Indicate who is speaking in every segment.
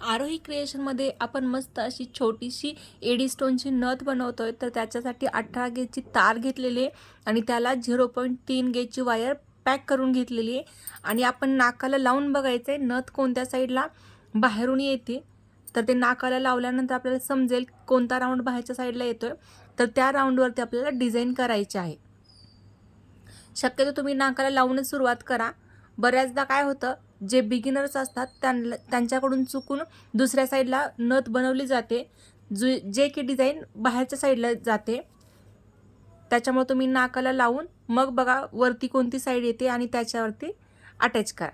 Speaker 1: आरोही क्रिएशनमध्ये आपण मस्त अशी छोटीशी एडी स्टोनची नथ आहे तर त्याच्यासाठी अठरा गेजची तार घेतलेली आहे आणि त्याला झिरो पॉईंट तीन गेजची वायर पॅक करून घेतलेली आहे. आणि आपण नाकाला लावून बघायचं आहे नथ कोणत्या साईडला बाहेरून येते तर ते नाकाला लावल्यानंतर आपल्याला समजेल कोणता राऊंड बाहेरच्या साईडला येतो आहे तर त्या राऊंडवरती आपल्याला डिझाईन करायचे आहे. शक्यतो तुम्ही नाकाला लावूनच सुरुवात करा. बऱ्याचदा काय होतं जे बिगिनर्स असतात त्यांना त्यांच्याकडून चुकून दुसऱ्या साईडला नथ बनवली जाते. जु जे की डिझाईन बाहेरच्या साईडला जाते. त्याच्यामुळे तुम्ही नाकाला लावून मग बघा वरती कोणती साईड येते आणि त्याच्यावरती अटॅच करा.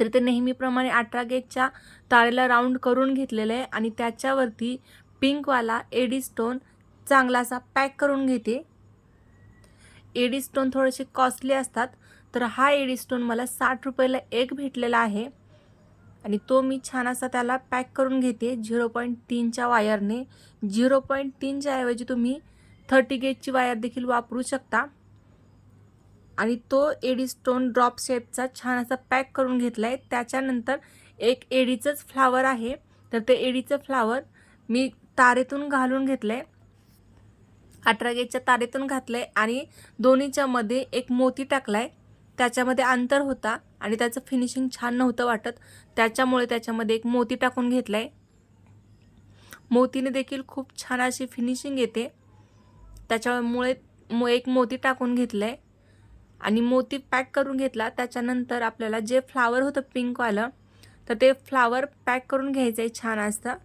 Speaker 1: तर ते नेहमीप्रमाणे अठरा गेजच्या तारेला राऊंड करून घेतलेलं आहे आणि त्याच्यावरती पिंकवाला एडी स्टोन चांगला असा पॅक करून घेते. एडी स्टोन थोडेसे कॉस्टली असतात तर हा एडीस्टोन मला साठ रुपयाला एक भेटलेला आहे. आणि तो मी छान असा त्याला पॅक करून घेते झिरो पॉईंट तीनच्या वायरने. झिरो पॉईंट तीनच्या ऐवजी तुम्ही थर्टी गेजची वायर देखील वापरू शकता. आणि तो एडी स्टोन ड्रॉप शेपचा छान असा पॅक करून घेतला आहे त्याच्यानंतर एक एडीचंच फ्लावर आहे. तर ते एडीचं फ्लावर मी तारेतून घालून घेतलं आहे अठरा गेजच्या तारेतून घातलं आहे आणि दोन्हीच्यामध्ये एक मोती टाकला आहे त्याच्यामध्ये अंतर होता आणि त्याचं फिनिशिंग छान नव्हतं वाटत. त्याच्यामुळे त्याच्यामध्ये एक मोती टाकून घेतला आहे मोतीने देखील खूप छान अशी फिनिशिंग येते. त्याच्यामुळे मो एक मोती टाकून घेतलं आहे आणि मोती पॅक करून घेतला. त्याच्यानंतर आपल्याला जे फ्लावर होतं पिंकवालं तर ते फ्लावर पॅक करून घ्यायचं आहे छान असतं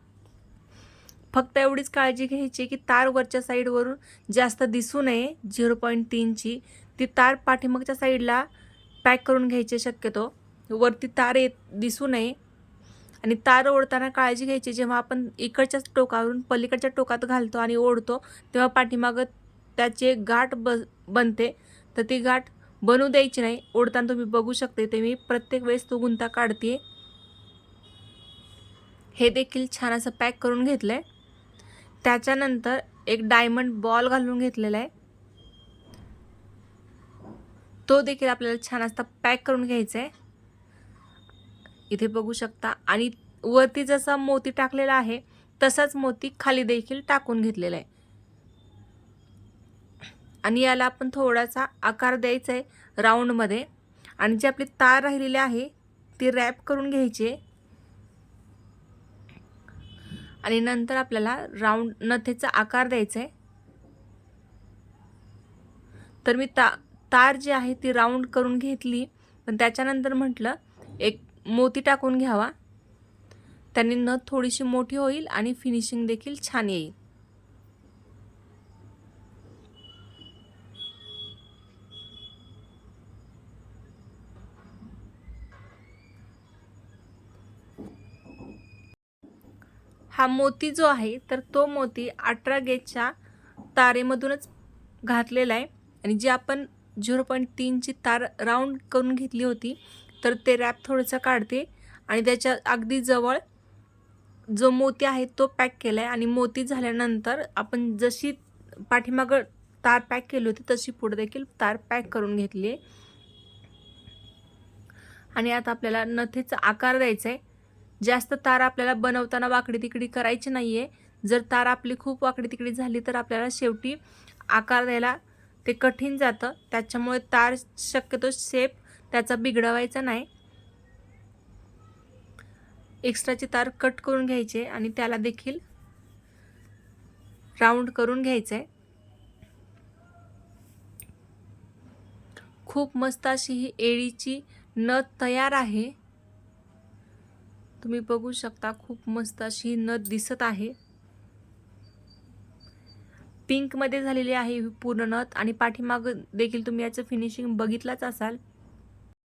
Speaker 1: फक्त एवढीच काळजी घ्यायची की तार वरच्या साईडवरून जास्त दिसू नये झिरो पॉईंट तीनची ती तार पाठीमागच्या साईडला पॅक करून घ्यायचे शक्यतो. वरती तार येत दिसू नये. आणि तार ओढताना काळजी घ्यायची. जेव्हा आपण इकडच्याच टोकावरून पलीकडच्या टोकात घालतो आणि ओढतो तेव्हा पाठीमागं त्याची एक गाठ ब बनते. तर ती गाठ बनू द्यायची नाही. ओढताना तुम्ही बघू शकते ते मी प्रत्येक वेळेस तो गुंता काढते हे देखील छान असं पॅक करून घेतलं आहे त्याच्यानंतर एक डायमंड बॉल घालून घेतलेला आहे. तो देखील आपल्याला छान असा पॅक करून घ्यायचा आहे इथे बघू शकता. आणि वरती जसा मोती टाकलेला आहे तसाच मोती खाली देखील टाकून घेतलेला आहे. आणि याला आपण थोडासा आकार द्यायचा आहे राऊंडमध्ये आणि जी आपली तार राहिलेली आहे ती रॅप करून घ्यायची आहे. आणि नंतर आपल्याला राऊंड नथेचा आकार द्यायचा आहे तर मी ता तार जी आहे ती राऊंड करून घेतली. पण त्याच्यानंतर म्हटलं एक मोती टाकून घ्यावा. त्यांनी नथ थोडीशी मोठी होईल आणि फिनिशिंग देखील छान येईल. हा मोती जो आहे तर तो मोती अठरा गेजच्या तारेमधूनच घातलेला आहे. आणि जी आपण झिरो पॉईंट तीनची तार राऊंड करून घेतली होती. तर ते रॅप थोडंसं काढते आणि त्याच्या अगदी जवळ जो मोती आहे तो पॅक केला आहे आणि मोती झाल्यानंतर आपण जशी पाठीमागं तार पॅक केली होती तशी पुढे देखील तार पॅक करून घेतली आहे. आणि आता आपल्याला नथेचा आकार द्यायचा आहे जास्त तार आपल्याला बनवताना वाकडी तिकडी करायची नाही आहे जर तार आपली खूप वाकडी तिकडी झाली तर आपल्याला शेवटी आकार द्यायला ते कठीण जातं. त्याच्यामुळे तार शक्यतो शेप त्याचा बिघडवायचा नाही. एक्स्ट्राची तार कट करून घ्यायचे आणि त्याला देखील राऊंड करून घ्यायचं आहे खूप मस्त अशी ही एळीची नथ तयार आहे. तुम्ही बघू शकता खूप मस्त अशी ही नथ दिसत आहे. पिंकमध्ये झालेली आहे पूर्ण नथ आणि पाठीमाग देखील तुम्ही याचं फिनिशिंग बघितलंच असाल.